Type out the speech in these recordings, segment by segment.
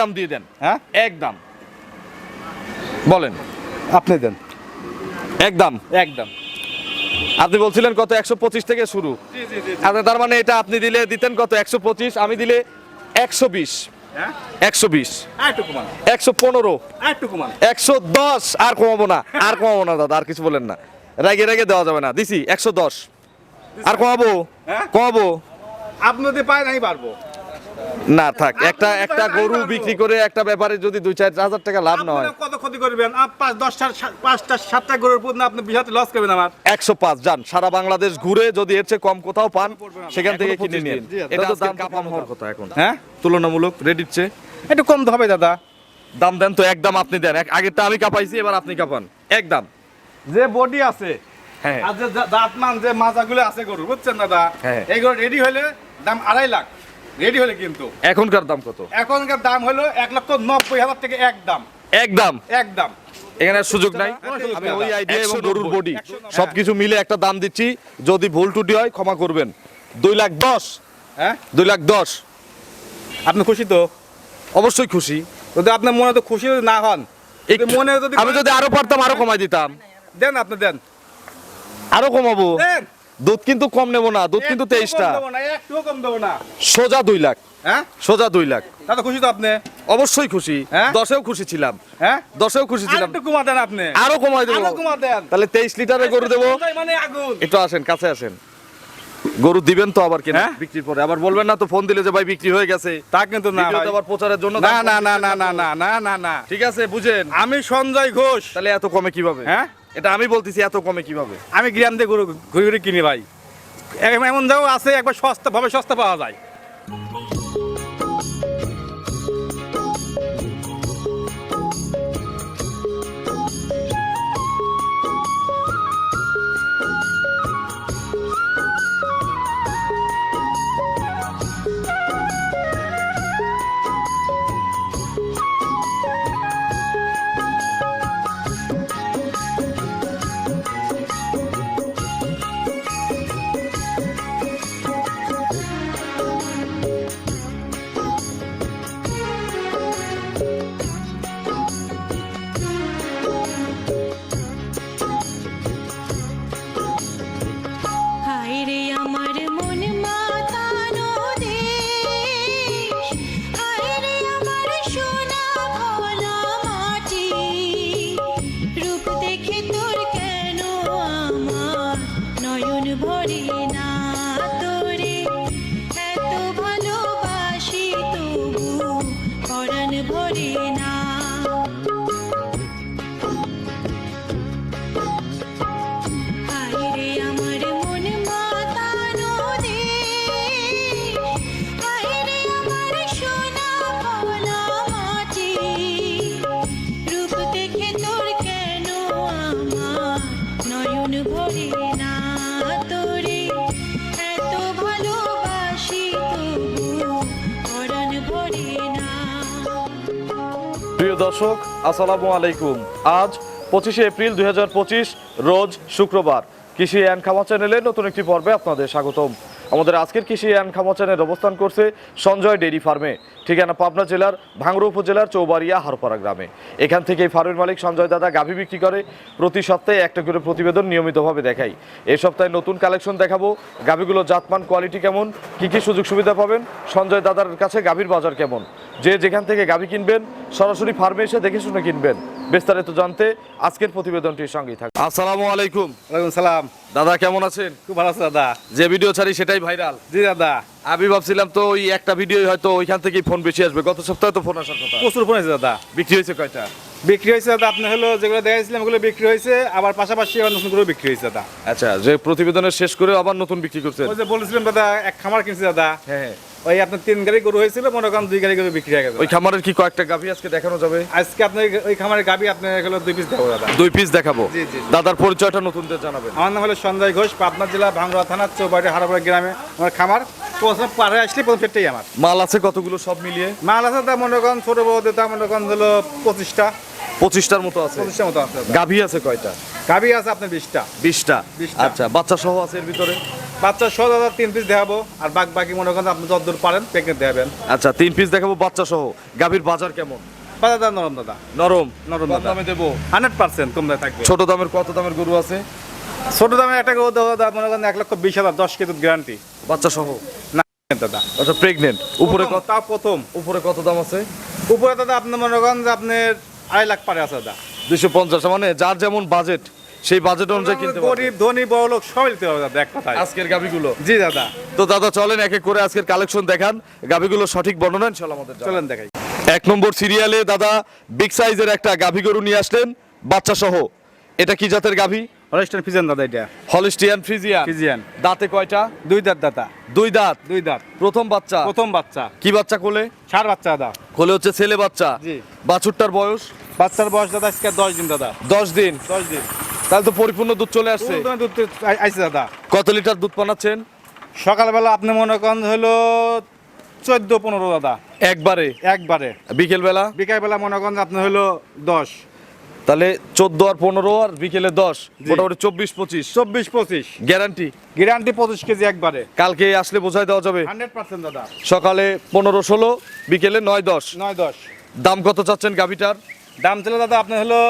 দাম দিয়ে দেন। হ্যাঁ? একদম বলেন। আপনি দেন। একদম একদম আপনি বলছিলেন কত? একশো পঁচিশ থেকে শুরু। আচ্ছা তার মানে এটা আপনি দিলে দিতেন কত? একশো পঁচিশ আমি দিলে একশো বিশ। হ্যাঁ? একশো বিশ। একশো পনেরো। একশো দশ আর কমাবো না। আর কমাবো না দাদা আর কিছু বলেন না। রেগে রেগে দেওয়া যাবে না। দিছি একশো দশ। আর কমাবো? হ্যাঁ? কমাবো? আপনি যদি পারেন আমি পারব। না থাক একটা একটা গরু বিক্রি করে একটা ব্যাপারে যদি দুই চার হাজার টাকা লাভ না হয়। কত ক্ষতি করবেন? পাঁচ দশটা পাঁচটা সাতটা গরুর আপনি বিশ হাতে লস করবেন আমার। একশো পাঁচ যান সারা বাংলাদেশ ঘুরে যদি এর চেয়ে কম কোথাও পান সেখান থেকে কিনে নিন এটা তো দাম কাপানো কম হওয়ার কথা এখন। হ্যাঁ? তুলনামূলক রেডির চেয়ে। একটু কম হবে দাদা। দাম দেন তো একদম আপনি দেন। আগেরটা আমি কাপাইছি এবার আপনি কাপান। একদম যে বডি আছে হ্যাঁ। আর যে দাঁতমান যে মাজাগুলো আছে গরু বুঝছেন দাদা। এইগুলো রেডি হলে দাম আড়াই লাখ। রেডি হলে কিন্তু। এখনকার দাম কত? এখনকার দাম হলো এক লক্ষ নব্বই হাজার থেকে একদম একদম একদম এখানে সুযোগ নাই? আমি ওই আইডিয়া এবং গরুর বডি 190 সবকিছু মিলে একটা দাম দিচ্ছি। যদি ভুল টুটি হয় ক্ষমা করবেন। দুই লাখ দশ। হ্যাঁ? দুই লাখ দশ। আপনি খুশি তো? অবশ্যই খুশি। যদি আপনার মনে তো খুশি না হন একটু- মনে যদি আমি যদি আরও পারতাম আরও কমাই দিতাম। দেন আপনি দেন। আরও কমাবো। দেন। দুধ কিন্তু কম নেব না দুধ কিন্তু তেইশটা। সোজা দুই লাখ। হ্যাঁ? সোজা দুই লাখ। দাদা খুশি তো আপনি? অবশ্যই খুশি। হ্যাঁ? দশেও খুশি ছিলাম। হ্যাঁ? দশেও খুশি ছিলাম। কমা দেন আপনি। আরও কমাই দেবো। তাহলে তেইশ লিটারের গরু দেবো। মানে একটু আসেন কাছে আসেন। গরু দিবেন তো আবার কেন হ্যাঁ? বিক্রির পরে। আবার বলবেন না তো ফোন দিলে যে ভাই বিক্রি হয়ে গেছে। তা কিন্তু না। আবার প্রচারের জন্য না না না না না না না না। ঠিক আছে বুঝেন। আমি সঞ্জয় ঘোষ। তাহলে এত কমে কীভাবে? হ্যাঁ? এটা আমি বলতেছি এত কমে কীভাবে? আমি গ্রাম দিয়ে ঘুরে ঘুরে কিনি ভাই। এমন- জায়গা আছে, একবার সস্তা ভাবে সস্তা পাওয়া যায়। প্রিয় দর্শক, আসসালামু আলাইকুম। আজ পঁচিশে এপ্রিল দুই হাজার পঁচিশ, রোজ শুক্রবার। কৃষি অ্যান্ড খামা চ্যানেলে নতুন একটি পর্বে আপনাদের স্বাগতম। আমাদের আজকের কৃষি অ্যান্ড খামা চ্যানেল অবস্থান করছে সঞ্জয় ডেইরি ফার্মে, ঠিকানা পাবনা জেলার ভাঙড়া উপজেলার চৌবাড়িয়া হারপাড়া গ্রামে। এখান থেকে এই ফার্মের মালিক সঞ্জয় দাদা গাভী বিক্রি করে, প্রতি সপ্তাহে একটা করে প্রতিবেদন নিয়মিতভাবে দেখাই। এ সপ্তাহে নতুন কালেকশন দেখাবো, গাভীগুলো জাতমান কোয়ালিটি কেমন, কি কি সুযোগ সুবিধা পাবেন, সঞ্জয় দাদার কাছে গাভীর বাজার কেমন। যে যেখান থেকে গাভী কিনবেন, সরাসরি ফার্মে এসে দেখে শুনে কিনবেন। বিস্তারিত জানতে আজকের প্রতিবেদনটির সঙ্গেই থাকুন। আসসালামু আলাইকুম। ওয়ালাইকুম সালাম। দাদা কেমন আছেন? খুব ভালো আছে দাদা। যে ভিডিও ছাড়ি সেটাই ভাইরাল। জি দাদা। আমি ভাবছিলাম তো ওই একটা ভিডিও হয়তো ওইখান থেকেই ফোন বেশি আসবে। গত সপ্তাহে তো ফোন আসার কথা। প্রচুর ফোন আছে দাদা। বিক্রি হয়েছে কয়টা? বিক্রি হয়েছে দাদা আপনি হলো যেগুলো দেখাইছিলাম ওগুলো বিক্রি হয়েছে আবার পাশাপাশি আবার নতুন করে বিক্রি হয়েছে দাদা। আচ্ছা যে প্রতিবেদনের শেষ করে আবার নতুন বিক্রি করছেন। ওই যে বলেছিলাম দাদা এক খামার কিনছি দাদা। হ্যাঁ হ্যাঁ। ওই আপনার তিন গাড়ি গরু হয়েছিল মনে করেন দুই গাড়ি গরু বিক্রি হয়ে গেছে। ওই খামারের কি কয়েকটা গাভী আজকে দেখানো যাবে? আজকে আপনার ওই খামারের গাবি আপনার হলো দুই পিস দেবো দাদা। দুই পিস দেখাবো। দাদার পরিচয়টা নতুনদের জানাবেন। আমার নাম হলো সঞ্জয় ঘোষ পাবনা জেলা ভাঙ্গুড়া থানা চৌবাড়ি হারাপাড়া গ্রামে। আমার খামার প্রথম পাড়ে আসলে প্রথম ফেরটাই আমার। মাল আছে কতগুলো সব মিলিয়ে? মাল আছে তা মনে করেন ছোট বউ তা মনে করেন হলো পঁচিশটা। পঁচিশটার মতো আছে? পঁচিশটা মতো আছে গাভী আছে কয়টা? গাভী আছে আপনার বিশটা। বিশটা। 20টা। আচ্ছা বাচ্চা সহ আছে এর ভিতরে? বাচ্চা সহ দাদা তিন পিস দেখাবো। আর বাকি বাকি মনে করেন আপনি যতদূর পারেন প্রেগনেন্ট দেখাবেন। আচ্ছা তিন পিস দেখাবো বাচ্চা সহ গাভীর বাজার কেমন? দাদা নরম দাদা। নরম? নরম দাদা। দামে দেবো। হান্ড্রেড পার্সেন্ট তোমরা থাকবে। ছোট দামের কত দামের গরু আছে? ছোট দামে একটা গরু দেবো দাদা মনে করেন এক লক্ষ বিশ হাজার দশ কেজি গ্যারান্টি বাচ্চা সহ না দাদা। আচ্ছা প্রেগনেন্ট উপরে কত? তা প্রথম। উপরে কত দাম আছে? উপরে দাদা আপনি মনে করেন যে আপনার আড়াই লাখ পারে আছে দাদা। দুইশো পঞ্চাশ মানে যার যেমন বাজেট সেই বাজেট অনুযায়ী কিনতে গরিব ধনী বড় লোক সবাই নিতে পারবে দাদা এক কথায় আজকের গাভিগুলো জি দাদা। তো দাদা চলেন এক এক করে আজকের কালেকশন দেখান। গাভিগুলো সঠিক বর্ণনা আমাদের চলেন দেখাই। এক নম্বর সিরিয়ালে দাদা বিগ সাইজের একটা গাভি গরু নিয়ে আসলেন বাচ্চা সহ এটা কি জাতের গাভি? হলিস্টার ফিজেন দাদা এটা। Holstein Friesian Friesian. দাঁতে কয়টা? দুই দাঁত দাদা। দুই দাঁত? দুই দাঁত। প্রথম বাচ্চা? প্রথম বাচ্চা। কি বাচ্চা কোলে? ষাট বাচ্চা দাদা। কোলে হচ্ছে ছেলে বাচ্চা। জি। বাছুরটার বয়স? বাচ্চার বয়স দাদা আজকে দশ দিন দাদা। দশ দিন। দশ দিন। তাহলে তো পরিপূর্ণ দুধ চলে আসছে। দুধ দাদা। কত লিটার দুধ পানাচ্ছেন সকালবেলা আপনি মনে করেন হলো চোদ্দ পনেরো দাদা। একবারে? একবারে। বিকেল বেলা বিকালবেলা মনে করেন আপনি হলো দশ। তাহলে চোদ্দ আর পনেরো আর বিকেলে দশ মোটামুটি চব্বিশ পঁচিশ। চব্বিশ পঁচিশ। গ্যারান্টি? গ্যারান্টি পঁচিশ কেজি একবারে। কালকে আসলে বোঝাই দেওয়া যাবে। হান্ড্রেড পার্সেন্ট দাদা। সকালে পনেরো ষোলো বিকেলে নয় দশ। নয় দশ। দাম কত চাচ্ছেন গাভিটার? দাম ছিল দাদা আপনার হলো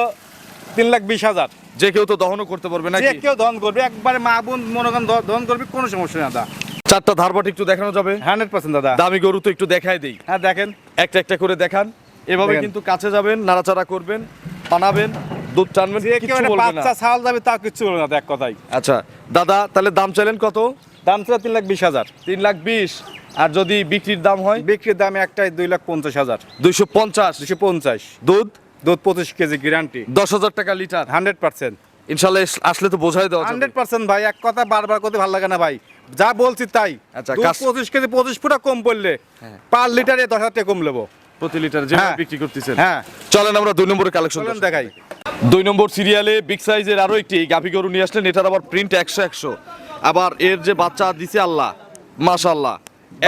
তিন লাখ বিশ হাজার। যে কেউ তো দহনও করতে পারবে যে কেউ ধন করবে একবারে মা বোন মনে করেন দ- ধন করবে কোনো সমস্যা নেই দাদা। চারটা ধারবাট একটু দেখানো যাবে? হান্ড্রেড পার্সেন্ট দাদা। দামি গরু তো একটু দেখাই দেই। হ্যাঁ দেখেন। একটা একটা করে দেখান। এভাবে কিন্তু কাছে যাবেন নাড়াচাড়া করবেন পানাবেন দুধ টানবেন কেউ বলবে না। বাচ্চা ছাল যাবে তা কিচ্ছু বলবে না এক কথাই। আচ্ছা দাদা তাহলে দাম চাইলেন কত? দাম ছিল তিন লাখ বিশ হাজার। তিন লাখ বিশ। আর যদি বিক্রির দাম হয়? বিক্রির দাম একটাই দুই লাখ পঞ্চাশ হাজার। দুইশো পঞ্চাশ। দুইশো পঞ্চাশ। দুধ? দুধ পঁচিশ কেজি গ্যারান্টি দশ হাজার টাকা লিটার। Hundred percent. ইনশাল্লাহ আসলে তো বোঝাই দেওয়া হান্ড্রেড পার্সেন্ট ভাই এক কথা বারবার করতে ভালো লাগে না ভাই। যা বলছি তাই। আচ্ছা, পঁচিশ কেজি পঁচিশ ফুটা কম পড়লে পার লিটারে দশ হাজার টাকা কম নেব। প্রতি লিটার যে হ্যাঁ। বিক্রি করতেছেন। হ্যাঁ। চলেন আমরা দুই নম্বরের কালেকশন দেখাই। দুই নম্বর সিরিয়ালে বিগ সাইজের আরও একটি গাভি গরু নিয়ে আসলেন। এটার আবার প্রিন্ট একশো একশো। আবার এর যে বাচ্চা দিছে আল্লাহ মাশাল্লাহ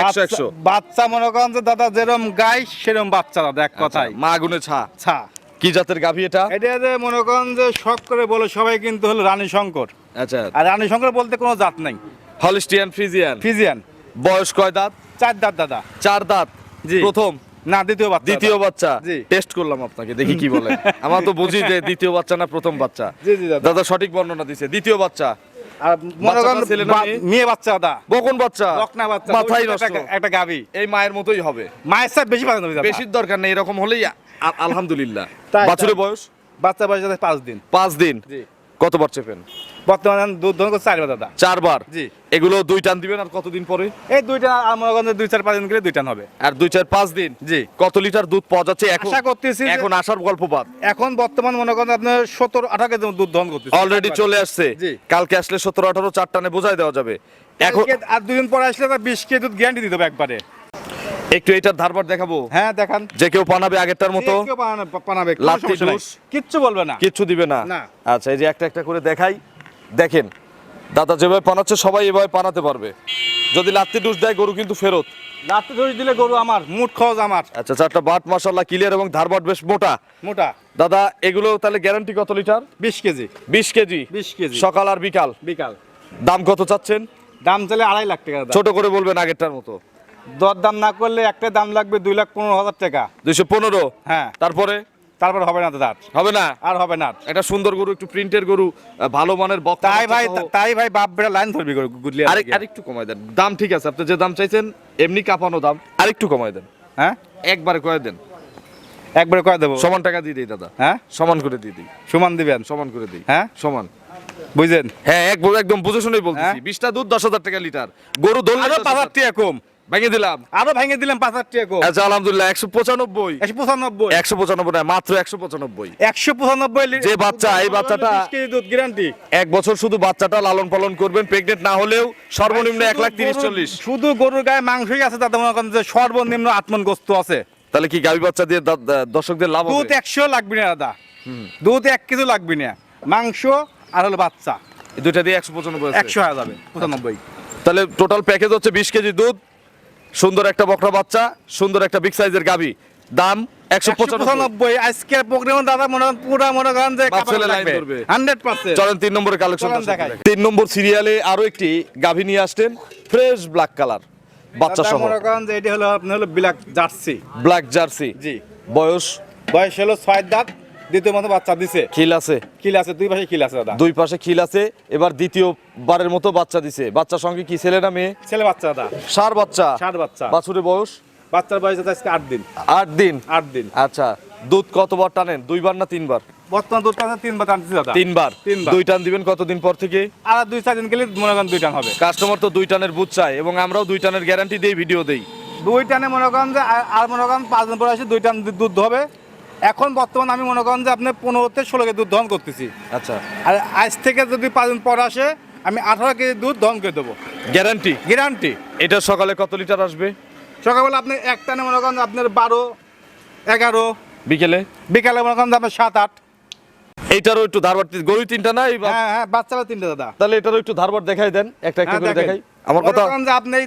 একশো একশো। বাচ্চা মনে করেন যে দাদা যেরম গাই সেরম বাচ্চা দাদা এক কথাই। মা আগুনে ছা। ছা। কি জাতের গাভি এটা? এটা যে মনে করেন যে শখ করে বলে সবাই কিন্তু হলো রানী শঙ্কর। আচ্ছা। আর রানী শঙ্কর বলতে কোনো জাত নাই। হলিস্টিয়ান ফ্রিজিয়ান? ফিজিয়ান বয়স কয় দাঁত? চার দাঁত দাদা। চার দাঁত? জি। প্রথম? না দ্বিতীয় বাচ্চা দ্বিতীয় বাচ্চা? জি। টেস্ট করলাম আপনাকে দেখি কি বলে। আমার তো বুঝি যে দ্বিতীয় বাচ্চা না প্রথম বাচ্চা। জি, জি, দাদা। দাদা সঠিক বর্ণনা দিছে দ্বিতীয় বাচ্চা। মেয়ে? বাচ্চা দাদা। বকন বাচ্চা? বকনা বাচ্চা। নষ্ট। একটা- গাবি এই মায়ের মতোই হবে। মায়ের সাথে বেশি বেশির দরকার নেই এরকম হলেই আলহামদুলিল্লাহ। বাছুরের বয়স? বাচ্চা বয়স পাঁচ দিন। পাঁচ দিন? কতবার চেপেন? বর্তমানে দুধ করছে চারবার দাদা। চারবার? জি। এগুলো দুই টান দিবেন আর কতদিন পরে? এই দুইটা আর মনে দুই চার পাঁচ দিন করে দুইটা হবে। আর দুই চার পাঁচ দিন? জি। কত লিটার দুধ পাওয়া যাচ্ছে এখন? আশা করতেছি এখন আসার গল্প বাদ। এখন বর্তমান মনে করেন আপনার সত্তর আঠারো কেজি দুধ দহন করতেছে। অলরেডি চলে আসছে। কালকে আসলে সতেরো আঠারো চার টানে বোঝাই দেওয়া যাবে। এখন আর দুদিন পরে আসলে বিশ কেজি দুধ গ্যারান্টি দিতে হবে একবারে। একটু এটার ধারবার দেখাবো? হ্যাঁ দেখান। যে কেউ পানাবে আগেরটার মতো? লাত্তি। ডুস? কিচ্ছু বলবে না। কিচ্ছু দিবে না। আচ্ছা এই যে একটা একটা করে দেখাই। দেখেন দাদা যেভাবে পানাচ্ছে সবাই এভাবে পানাতে পারবে। যদি লাত্তি ডুস দেয় গরু কিন্তু ফেরত। রাত্রে ধরে দিলে গরু আমার মুড খরচ আমার। আচ্ছা চারটা বাট মাসাল্লাহ ক্লিয়ার এবং ধারবাট বেশ মোটা। মোটা। দাদা এগুলো তাহলে গ্যারান্টি কত লিটার? বিশ কেজি। বিশ কেজি? 20 কেজি। সকাল আর বিকাল? বিকাল। দাম কত চাচ্ছেন? দাম চাইলে আড়াই লাখ টাকা। ছোট করে বলবেন আগেরটার মতো। দর দাম না করলে একটা দাম লাগবে দুই লাখ পনেরো হাজার টাকা। দুইশো পনেরো? হ্যাঁ। তারপরে? তারপর হবে না দাদা হবে না? আর হবে না একটা সুন্দর গরু একটু প্রিন্টের গরু ভালো মানের বক্তা তাই ভাই তাই ভাই বাপ বেটা লাইন ধরবি গরু আরেক আরেকটু কমাই দেন। দাম ঠিক আছে আপনি যে দাম চাইছেন এমনি কাঁপানো দাম। আরেকটু কমাই দেন। হ্যাঁ? একবারে কয়ে দেন। একবারে করে দেবো। সমান টাকা দিয়ে দিই দাদা। হ্যাঁ? সমান করে দিয়ে দিই। সমান দিবেন? সমান করে দিই। হ্যাঁ? সমান। বুঝলেন হ্যাঁ এক একদম বুঝে শুনেই বলতেছি। হ্যাঁ? বিশটা দুধ দশ হাজার টাকা লিটার। গরু ধরলে আরও পাঁচ হাজার টাকা কম। ভেঙে দিলাম। আরও ভেঙে দিলাম পাঁচ হাজার টাকা। আচ্ছা আলহামদুলিল্লাহ একশো পঁচানব্বই। একশো পঁচানব্বই। একশো পঁচানব্বই না মাত্র একশো পঁচানব্বই। একশো পঁচানব্বই যে বাচ্চা, এই বাচ্চাটা- দুধ গ্যারান্টি এক বছর শুধু বাচ্চাটা লালন পালন করবেন প্রেগনেন্ট না হলেও সর্বনিম্ন এক লাখ তিরিশ চল্লিশ। শুধু গরুর গায়ে মাংসই আছে তাতে মনে করেন যে সর্বনিম্ন আত্মন গোস্ত আছে। তাহলে কি গাভী বাচ্চা দিয়ে দর্শকদের লাভ দুধ একশো লাগবে না দাদা। দুধ এক কেজি লাগবে না। মাংস আর হলো বাচ্চা। দুইটা দিয়ে একশো পঁচানব্বই একশো হয়ে যাবে পঁচানব্বই। তাহলে টোটাল প্যাকেজ হচ্ছে বিশ কেজি দুধ সুন্দর একটা বকরা বাচ্চা সুন্দর একটা বিগ সাইজের গাভী। দাম একশো পঁচানব্বই পঁচানব্বই আজকের প্রোগ্রাম দাদা মনে পুরা মনে করেন যে বাপ ছেলে লাইন ধরবে। Hundred percent. চলেন তিন নম্বরের কালেকশন চলেন তিন নম্বর সিরিয়ালে আরও একটি গাভী নিয়ে আসতেন ফ্রেশ ব্ল্যাক কালার বাচ্চা সহ। মনে করেন যে এটি হলো আপনি হলো ব্ল্যাক জার্সি ব্ল্যাক জার্সি জি। বয়স? বয়স হলো ছয় দাঁত। দ্বিতীয় মতো বাচ্চা দিছে। খিল আছে। কিল আছে দুই পাশে কিল আছে দাদা। দুই পাশে খিল আছে এবার দ্বিতীয় বারের মতো বাচ্চা দিছে। বাচ্চার সঙ্গে কি ছেলে না মেয়ে? ছেলে বাচ্চা দাদা। সার বাচ্চা। ষাট বাচ্চা। বাছুরের বয়স? বাচ্চার বয়স আছে আজকে আট দিন। আট দিন? আট দিন। আচ্ছা দুধ কতবার টানেন? দুইবার না তিনবার? বর্তমান দুধ টানছে তিনবার টানতেছি দাদা। তিনবার? তিনবার। দুই টান দিবেন কতদিন পর থেকে? আর দুই চার দিন গেলে মনে করেন দুই টান হবে। কাস্টমার তো দুই টানের বুথ চায় এবং আমরাও দুই টানের গ্যারান্টি দিয়ে ভিডিও দেই। দুই টানে মনে করেন যে আর- আর মনে করেন পাঁচ দিন পরে আসে দুই টান দুধ হবে। এখন বর্তমান আমি মনে করেন যে আপনি পনেরো থেকে ষোলো কেজি দুধ দহন করতেছি। আচ্ছা। আর আজ থেকে যদি পাঁচ দিন পর আসে আমি আঠারো কেজি দুধ দহন করে দেবো। গ্যারান্টি? গ্যারান্টি। এটা সকালে কত লিটার আসবে? সকালবেলা আপনি এক টানে মনে করেন আপনার বারো এগারো। বিকেলে? বিকেলে মনে করেন আপনার সাত আট। এইটারও একটু ধারবার গরু তিনটা নাই হ্যাঁ হ্যাঁ বাচ্চারা তিনটে দাদা। তাহলে এটারও একটু ধারবার দেখাই দেন একটা একটা হ্যাঁ, করে দেখাই। আমার কথা আপনি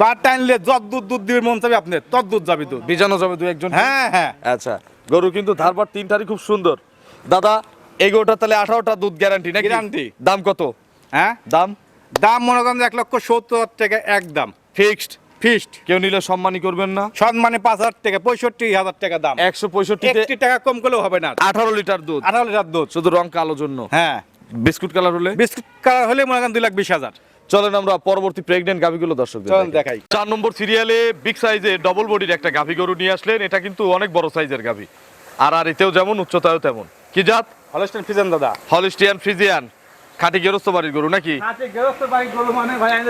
বার টাইনলে যত দুধ দুধ দিবে মন চাবে আপনি তত দুধ যাবে দুধ। বিজানো যাবে দু একজন। হ্যাঁ হ্যাঁ। আচ্ছা গরু কিন্তু ধারবার তিনটারই খুব সুন্দর। দাদা এই গরুটা তাহলে আঠারোটা দুধ গ্যারান্টি নাকি? Guarantee। দাম কত? হ্যাঁ? দাম? দাম মনে করেন এক লক্ষ সত্তর টাকা একদম ফিক্সড ফিস্ট কেউ নিলে সম্মানী করবেন না। সম্মানে পাঁচ হাজার টাকা পঁয়ষট্টি হাজার টাকা দাম। একশো পঁয়ষট্টিতে একটি টাকা কম করলেও হবে না। আঠারো লিটার দুধ। আঠারো লিটার দুধ। শুধু রং কালো জন্য। হ্যাঁ। বিস্কুট কালার হলে? বিস্কুট কালার হলে মনে করেন দুই লাখ বিশ হাজার। চলেন আমরা পরবর্তী প্রেগনেন্ট গাভিগুলো দর্শক দেখাই। চার নম্বর সিরিয়ালে বিগ সাইজে ডবল বডির একটা গাভি গরু নিয়ে আসলেন। এটা কিন্তু অনেক বড় সাইজের গাভি। আর আর এতেও যেমন উচ্চতায়ও তেমন। কি জাত? হলস্টেন ফিজেন দাদা। হলিস্টিয়ান ফ্রিজিয়ান খাঁটি গেরস্ত বাড়ির গরু নাকি? গরু মানে ভাই আমি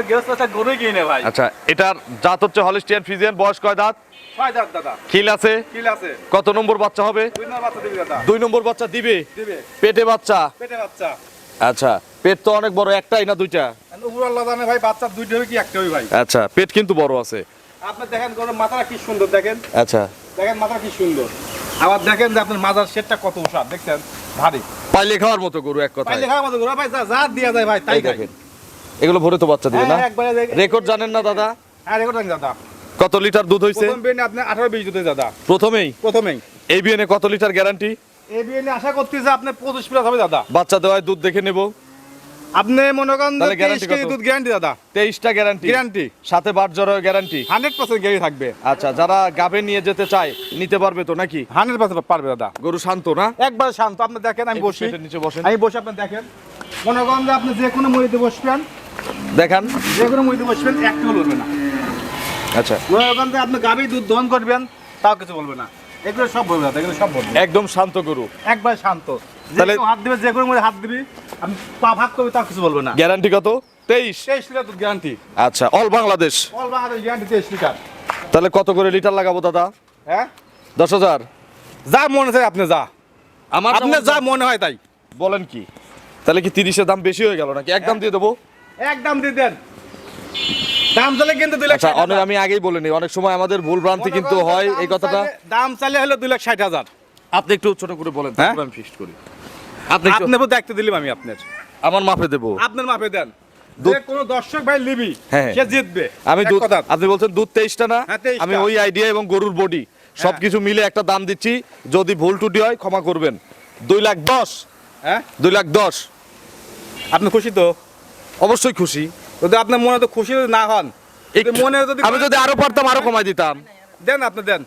গরুই কিনে ভাই। আচ্ছা এটার জাত হচ্ছে হলিস্টিয়ান ফ্রিজিয়ান বয়স কয় দাঁত? ছয় দাঁত দাদা। খিল আছে? কত নম্বর বাচ্চা হবে? দুই নম্বর বাচ্চা দুই নম্বর বাচ্চা দিবে? দিবে। পেটে বাচ্চা? পেটে বাচ্চা। আচ্ছা পেট তো অনেক বড় একটাই না দুইটা? আল্লাহ জানে ভাই বাচ্চা দুইটা হবে কি একটা হবে ভাই? আচ্ছা পেট কিন্তু বড় আছে। আপনি দেখেন গরুর মাথাটা কি সুন্দর দেখেন। আচ্ছা। দেখেন মাথা কি সুন্দর। আবার দেখেন যে আপনার মাজার সেটটা কত উষা দেখছেন? ভারী। পাইলে খাওয়ার মতো গরু এক কথা পাইলে খাওয়া মতো গরু ভাই যা যা দিয়া যায় ভাই তাই দেখেন এগুলো ভরে তো বাচ্চা দিবে না? হ্যাঁ, রেকর্ড জানেন না দাদা? হ্যাঁ রেকর্ড রাখেন দাদা। কত লিটার দুধ হইছে? প্রথম বিয়ে আপনি আঠারো বিশ দুধে দাদা। প্রথমেই? প্রথমেই। এই বিয়ে কত লিটার গ্যারান্টি এই বিয়ে নিয়ে আশা করতেছি আপনি পঁচিশ প্লাস হবে দাদা। বাচ্চা দেওয়ায় দুধ দেখে নেব। আপনি মনে করেন তাহলে কত? দুধ গ্যারান্টি দাদা। তেইশটা গ্যারান্টি গ্যারান্টি সাথে বাট জ্বর গ্যারান্টি হান্ড্রেড পার্সেন্ট গ্যারান্টি থাকবে। আচ্ছা যারা গাবে নিয়ে যেতে চায় নিতে পারবে তো নাকি? হান্ড্রেড পার্সেন্ট পারবে দাদা। গরু শান্ত না? একবার শান্ত। আপনি দেখেন আমি বসি। নিচে বসেন। আমি বসে আপনি দেখেন। মনে করেন যে আপনি যে কোনো মুড়িতে বসবেন দেখান। যে কোনো মুড়িতে বসবেন একটু বলবে না। আচ্ছা। মনে করেন যে আপনি গাভী দুধ দহন করবেন তাও কিছু বলবে না। এগুলো সব বলবে এগুলো সব বলবে একদম শান্ত গরু। একবার শান্ত। তাহলে- হাত দিবে যে কোনো মুড়ি হাত দিবি আপনি পা ভাগ করবি তাও কিছু বলবে না। গ্যারান্টি কত? তেইশ। তেইশ লিটার দুধ গ্যারান্টি আচ্ছা all Bangladesh all Bangladesh guarantee তেইশ লিটার। তাহলে কত করে লিটার লাগাবো দাদা? হ্যাঁ? দশ হাজার। যা মনে চায় আপনি যা। আমার আপনি যা মনে হয় তাই। বলেন কি? তাহলে কি তিরিশের দাম বেশি হয়ে গেল নাকি? একদম দিয়ে দেবো? একদম দিয়ে দেন। দাম চালে কিন্তু দুই লাখ আচ্ছা অনেক আমি আগেই বলিনি অনেক সময় আমাদের ভুল ভ্রান্তি কিন্তু হয় এই কথাটা। দাম চাইলে হলো দুই লাখ ষাট হাজার। আপনি একটু ছোট করে বলেন হ্যাঁ? তারপর আমি ফিক্সড করি। আপনি দায়িত্ব দিলাম আমি আপনার। আমার মাপে দেবো। আপনার মাপে দেন। দুধ- যে কোনো দর্শক ভাই লিবি হ্যাঁ। সে জিতবে। আমি দুধ। আপনি বলছেন দুধ তেইশটা না? হ্যাঁ, 23টা। আমি ওই আইডিয়া এবং গরুর বডি সবকিছু মিলে একটা দাম দিচ্ছি। যদি ভুল টুটি হয় ক্ষমা করবেন। দুই লাখ দশ। হ্যাঁ? দুই লাখ দশ। আপনি খুশি তো? অবশ্যই খুশি। যদি আপনার মনে তো খুশি না হন মনে যদি আমি যদি আরও পারতাম আরও কমাই দিতাম। দেন আপনি দেন।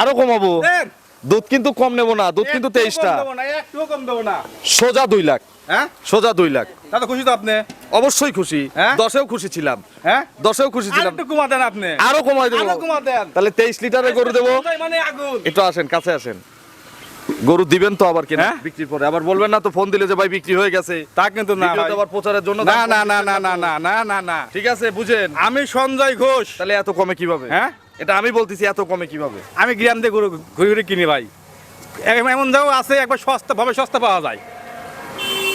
আরও কমাবো? দুধ কিন্তু কম নেব না দুধ কিন্তু তেইশটা। সোজা দুই লাখ। হ্যাঁ? সোজা দুই লাখ। তাহলে খুশি তো আপনি। অবশ্যই খুশি। হ্যাঁ? দশেও খুশি ছিলাম। হ্যাঁ? দশেও খুশি ছিলাম। একটু কমা দেন আপনি। আরও কমাই দেবো। তাহলে তেইশ লিটারের গরু দেবো। মানে একটু আসেন কাছে আসেন। গরু দিবেন তো আবার কেনা হ্যাঁ? বিক্রির পরে। আবার বলবেন না তো ফোন দিলে যে ভাই বিক্রি হয়ে গেছে। তা কিন্তু না ভাই। আবার প্রচারের জন্য না না না না না না না না না। ঠিক আছে বুঝেন। আমি সঞ্জয় ঘোষ। তাহলে এত কমে কীভাবে? হ্যাঁ? এটা আমি বলতেছি এত কমে কীভাবে? আমি গ্রাম দিয়ে ঘুরে ঘুরে ঘুরে কিনি ভাই। এমন জায়গা আছে একবার সস্তা ভাবে সস্তা পাওয়া যায়।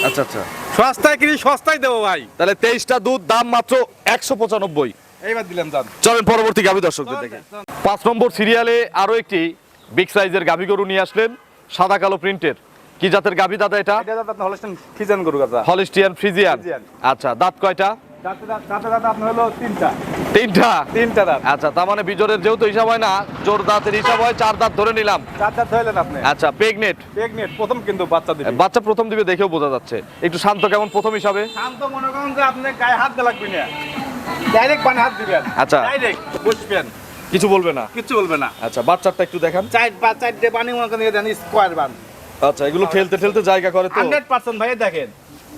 আচ্ছা আচ্ছা। সস্তায় কিনি সস্তায় দেবো ভাই। তাহলে তেইশটা দুধ দাম মাত্র একশো পঁচানব্বই। এইবার দিলাম দাম চলেন পরবর্তী গাভী দর্শকদের দেখে। পাঁচ নম্বর সিরিয়ালে আরও একটি বিগ সাইজের গাভী গরু নিয়ে আসলেন। সাদা কালো প্রিন্টের। কি জাতের গাভী দাদা এটা? গরু হলিস্টিয়ান ফ্রিজিয়ান। আচ্ছা দাঁত কয়টা? তিনটা। তিনটা? দাঁত। আচ্ছা তার মানে বিজোরের যেহেতু হিসাব হয় না জোর দাঁতের হিসাব হয় চার দাঁত ধরে নিলাম। চার দাঁত ধরলেন আপনি। আচ্ছা প্রথম কিন্তু বাচ্চা দিবে। বাচ্চা প্রথম দিবে দেখেও বোঝা যাচ্ছে। একটু শান্ত কেমন প্রথম হিসাবে? শান্ত মনে করেন যে আপনি গায়ে হাত লাগবে না। ডাইরেক্ট হাত দিবেন। আচ্ছা। ডাইরেক্ট বসবেন কিছু বলবে না? কিছু বলবে না। আচ্ছা বাচ্চাটা একটু দেখান। চার বা চারটে বানি মনে করেন দেন স্কোয়ার বান। আচ্ছা এগুলো ঠেলতে ঠেলতে জায়গা করে তো। হান্ড্রেড পার্সেন্ট ভাই দেখেন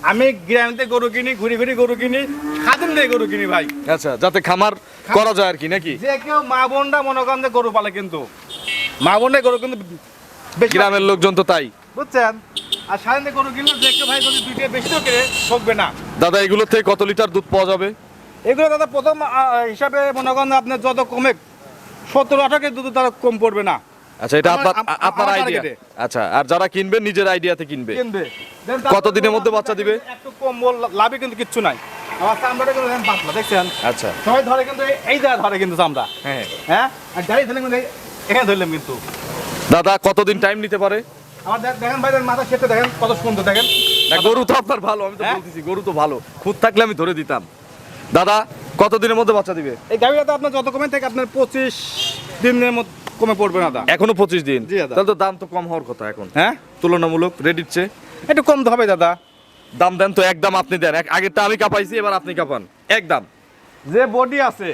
আমি গ্রামে গরু কিনি ঘুরি ঘুরি গরু কিনি খাদিন দিয়ে গরু কিনি ভাই। আচ্ছা যাতে খামার করা যায় আর কি নাকি? যে কেউ মা বোনরা মনে করেন গরু পালে কিন্তু। মা বোনরা গরু কিন্তু গ্রামের লোকজন তো তাই। বুঝছেন? আর সারাদিনে গরু কিনলে যে কেউ ভাই যদি দুইটা বেশিও কিনে ঠকবে না। দাদা এগুলো থেকে কত লিটার দুধ পাওয়া যাবে? এগুলো দাদা প্রথম হিসাবে মনে করেন আপনার যত কমে সত্তর আঠারো কেজি দুধ তারা কম পড়বে না। আচ্ছা এটা আপনার আপনার আইডিয়া আচ্ছা আর যারা কিনবে নিজের আইডিয়াতে কিনবে? কিনবে। Then কত তারপরে দিনের মধ্যে বাচ্চা দিবে? একটু কম লাভে কিন্তু কিচ্ছু নাই। আমার চামড়াটা কিন্তু দেখেন দেখছেন? আচ্ছা। সবাই ধরে কিন্তু এই- এই ধরে কিন্তু চামড়া। হ্যাঁ। হ্যাঁ? আর গাড়ি ধরলে কিন্তু এখানে ধরলাম কিন্তু। দাদা কতদিন টাইম নিতে পারে? আমার দেখ- দেখেন ভাই মাথা দেখেন কত সুন্দর দেখেন। গরু তো আপনার ভালো আমি তো হ্যাঁ? বলতেছি গরু তো ভালো। খুদ থাকলে আমি ধরে দিতাম। দাদা কত দিনের মধ্যে বাচ্চা দিবে? এই গাড়িটা তো আপনার যত কমে থেকে আপনার পঁচিশ দিনের মধ্যে কমে পড়বে না দাম। এখনও পঁচিশ দিন? দাদা। তাহলে তো দাম তো কম হওয়ার কথা এখন। হ্যাঁ? তুলনামূলক রেডির চেয়ে একটু কম হবে দাদা। দাম দেন তো একদম আপনি দেন। আগেরটা আমি কাপাইছি এবার আপনি কাপান। একদম যে বডি আছে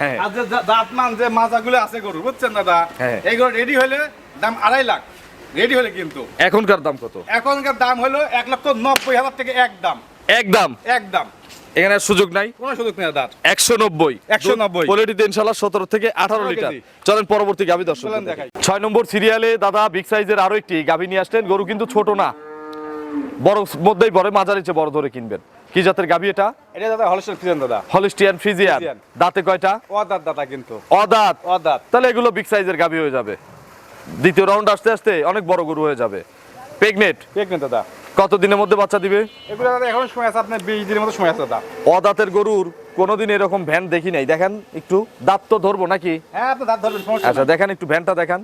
হ্যাঁ। আর যে দাঁতমান যে মাজাগুলো আছে গরু বুঝছেন দাদা? হ্যাঁ। এইগুলো রেডি হলে দাম আড়াই লাখ। রেডি হলে কিন্তু। এখনকার দাম কত? এখনকার দাম হলো এক লক্ষ নব্বই হাজার থেকে এক দাম। একদম এক দাম। এখানে সুযোগ নাই। কোনো সুযোগ নেই দাদা একশো নব্বই। 190 কোয়ালিটিতে ইনশাল্লাহ সতেরো থেকে আঠারো লিটার। চলেন পরবর্তী গাভি দর্শক ছয় নম্বর সিরিয়ালে দাদা বিগ সাইজের আরও একটি গাভি নিয়ে আসলেন। গরু কিন্তু ছোট না। বড় মধ্যেই বড় মাঝারি চেয়ে বড় ধরে কিনবেন। কি জাতের গাভি এটা? এটা দাদা হলস্টেল ফিজেন দাদা। Holstein Friesian. দাঁতে কয়টা? অদাত দাদা কিন্তু। অদাঁত। অদাত। তাহলে এগুলো বিগ সাইজের গাভি হয়ে যাবে। দ্বিতীয় রাউন্ড আসতে আসতে অনেক বড় গরু হয়ে যাবে। প্রেগনেট প্রেগনেন্ট দাদা। কত দিনের মধ্যে বাচ্চা দিবে? এগুলো এখন সময় আছে আপনার বিশ দিনের মতো সময় আছে দাদা। অদাঁতের গরুর কোনোদিন এরকম ভ্যান দেখি নাই। দেখেন একটু দাঁত তো ধরবো নাকি? হ্যাঁ আপনি দাঁত ধরবেন সমস্যা আচ্ছা দেখেন একটু ভ্যানটা দেখান।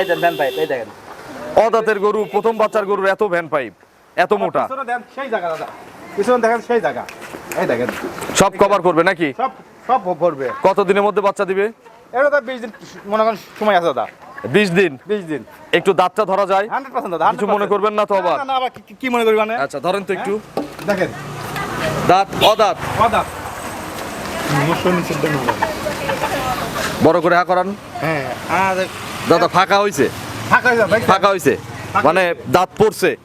এই দেন ভ্যান পাইপ এই দেখেন। অদাঁতের গরু প্রথম বাচ্চার গরুর এত ভ্যান পাইপ এত মোটা। সেই জায়গা দাদা। পিছনে দেখেন সেই জায়গা। এই দেখেন। সব কভার করবে নাকি? সব সব ভরবে। কত দিনের মধ্যে বাচ্চা দিবে? এটা তো বিশ দিন মনে করেন সময় আছে দাদা। বিশ দিন। বিশ দিন। একটু দাঁতটা ধরা যায়। কিছু মনে করবেন না তো আবার? না, না আবার কি- কি মনে করবি মানে আচ্ছা ধরেন তো একটু। দেখেন। দাঁত অদাঁত। দাদা বড় করে হা করান। হ্যাঁ আর দাদা ফাঁকা হইছে? ফাঁকা হয়ে হইছে? মানে দাঁত পড়ছে?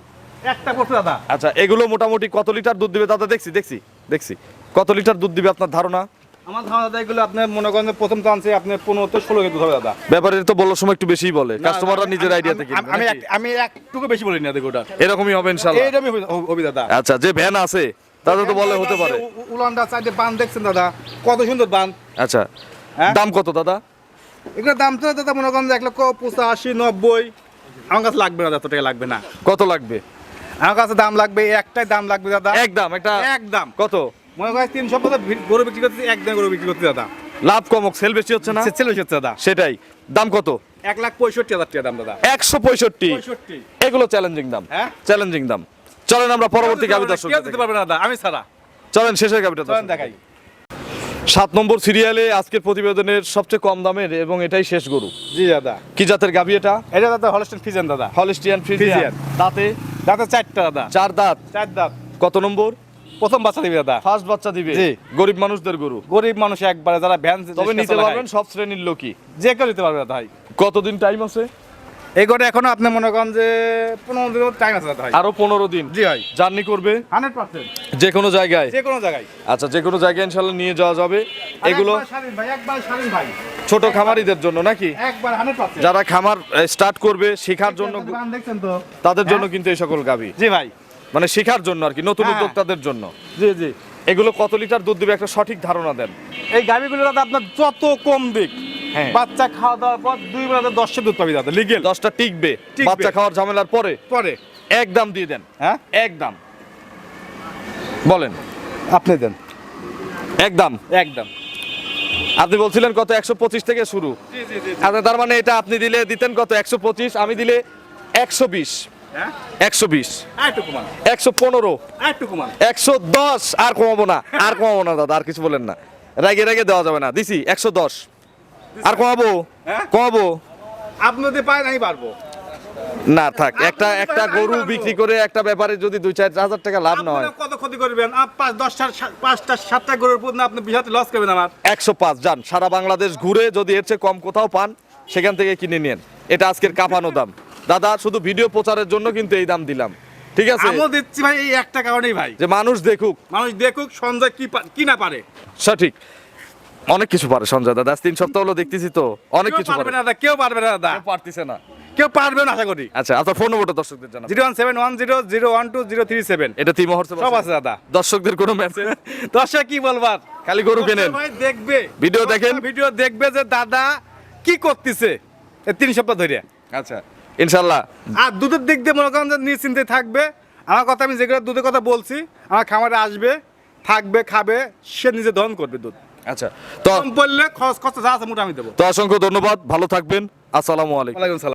একটা করছে দাদা। আচ্ছা এগুলো মোটামুটি কত লিটার দুধ দিবে? দাদা দেখছি দেখছি দেখছি। কত লিটার দুধ দিবে আপনার ধারণা? আমার ধারণা দাদা এগুলো আপনার মনে করেন যে প্রথম চান্সে আপনার পনেরো ষোলো হবে দাদা। ব্যাপারের তো বলার সময় একটু বেশিই বলে। কাস্টমাররা নিজের আমি- আমি আমি একটুকু বেশি বলি না দেখো ওটা। এরকমই হবে ইনশাআল্লাহ। এইরকমই হবি দাদা। আচ্ছা যে ভ্যান আছে তাদের তো বলে হতে পারে। উ- উ- উলানটা সাইডে বান দেখছেন দাদা। কত সুন্দর বান। আচ্ছা হ্যাঁ? দাম কত দাদা? এগুলোর দাম তো দাদা মনে করেন এক লক্ষ পঁচাশি নব্বই। আমার কাছে লাগবে না টাকা লাগবে না। কত লাগবে? আমার কাছে দাম লাগবে একটাই দাম লাগবে দাদা। একদম একটা একদম কত? মনে করেন তিনশো পঞ্চাশ গরু বিক্রি করতে এক দাম গরু বিক্রি করতে দাদা। লাভ কমক সেল বেশি হচ্ছে না? ছেলে হচ্ছে দাদা। সেটাই। দাম কত? এক লাখ পঁয়ষট্টি হাজার টাকা দাম দাদা। একশো পঁয়ষট্টি। এগুলো চ্যালেঞ্জিং দাম। হ্যাঁ? চ্যালেঞ্জিং দাম। চলেন আমরা পরবর্তী গাবি দর্শক দিতে পারবে না দাদা আমি ছাড়া। চলেন শেষের গাবিটা চলেন দেখাই। সাত নম্বর সিরিয়ালে আজকের প্রতিবেদনের সবচেয়ে কম দামের এবং এটাই শেষ গরু। জি দাদা। কি জাতের গাবি এটা? এটা দাদা হলস্টেন ফিজেন দাদা। Holstein Friesian. দাঁতে? দাদা চারটা দাদা। চার দাঁত। চার দাঁত। কত নম্বর? প্রথম বাচ্চা দিবি দাদা। ফার্স্ট বাচ্চা দিবে। জি। গরিব মানুষদের গরু। গরিব মানুষ একবারে যারা ভ্যান তবে নিতে পারবেন সব শ্রেণির লোকই। যে কেউ দিতে পারবে দাদা কতদিন টাইম আছে? এই গোটা এখনও আপনি মনে করেন যে পনেরো দিন টাইম আছে দাদা আরও পনেরো দিন? জি ভাই। জার্নি করবে? Hundred percent. যে কোনো জায়গায়? যে কোনো জায়গায়। আচ্ছা যে কোনো জায়গায় ইনশাল্লাহ নিয়ে যাওয়া যাবে। এগুলো একবার ভাই একবার স্বাধীন ভাই। ছোট খামারিদের জন্য নাকি? যারা খামার স্টার্ট করবে শেখার জন্য তাদের জন্য কিন্তু এই সকল গাবি জি ভাই। মানে শেখার জন্য আর কি নতুন হ্যাঁ। উদ্যোক্তাদের জন্য। জি জি। এগুলো কত লিটার দুধ দিবে একটা সঠিক ধারণা দেন। এই গাভিগুলো দাদা আপনার যত কম দিক হ্যাঁ। বাচ্চা খাওয়া দাওয়ার পর দুই বেলা দশটা দুধ পাবি দাদা লিগেল দশটা টিকবে। বাচ্চা খাওয়ার ঝামেলার পরে। পরে। এক দাম দিয়ে দেন। হ্যাঁ? এক দাম। বলেন। আপনি দেন। একদম একদম আপনি বলছিলেন কত একশো পঁচিশ থেকে শুরু। জি জি জি। আচ্ছা তার মানে এটা আপনি দিলে দিতেন কত একশো পঁচিশ আমি দিলে একশো বিশ। একশো বিশ। একশো পনেরো। একশো দশ আর কমাবো না। আর কমাবো না দাদা আর কিছু বলেন না। রাগে রাগে দেওয়া যাবে না। দিছি একশো দশ। আর কমাবো? হ্যাঁ? কমাবো? আপনি যদি পারেন আমি পারব। না থাক একটা একটা গরু বিক্রি করে একটা ব্যাপারে যদি দুই চার হাজার টাকা লাভ না হয়। কত ক্ষতি করবেন? পাঁচ দশটা পাঁচটা সাতটা গরুর উপর আপনি বিশাল লস করবেন আমার। একশো পাঁচ যান। সারা বাংলাদেশ ঘুরে যদি এর চেয়ে কম কোথাও পান সেখান থেকে কিনে নিন এটা আজকের কাঁপানো দাম। দাদা শুধু ভিডিও প্রচারের জন্য কিন্তু এই দাম দিলাম। ঠিক আছে? আমিও দিচ্ছি ভাই এই একটা কারণেই ভাই। যে মানুষ দেখুক। মানুষ দেখুক সঞ্জয় কি কি না পারে। সঠিক। অনেক কিছু পারে সঞ্জয় দাদা তিন সপ্তাহ হলো দেখতেছি তো অনেক কিছু পারবে না দাদা কেউ পারবে না দাদা। কেউ পারতেছে না। কেউ পারবে না আশা করি। আচ্ছা আপনার ফোন নম্বরটা দর্শকদের জানাবেন zero one seven one zero zero one two zero three seven. এটা তিন মহর্ষে সব আছে। দাদা। দর্শকদের কোনো মেসেজ দর্শক কি বলবার? খালি গরু কেনেন। ভাই দেখবে। ভিডিও দেখেন। ভিডিও দেখবে যে দাদা কি করতেছে। তিন সপ্তাহ ধরে। আচ্ছা। ইনশাল্লাহ। আর দুধের দিক দিয়ে মনে করেন যে নিশ্চিন্তে থাকবে। আমার কথা আমি যেগুলো দুধের কথা বলছি আমার খামারে আসবে থাকবে খাবে সে নিজে দহন করবে দুধ। আচ্ছা তো বললে খরচ খরচ যা আছে মোটা আমি দেবো। তো অসংখ্য ধন্যবাদ ভালো থাকবেন আসসালামু আলাইকুম। ওয়ালাইকুম সালাম।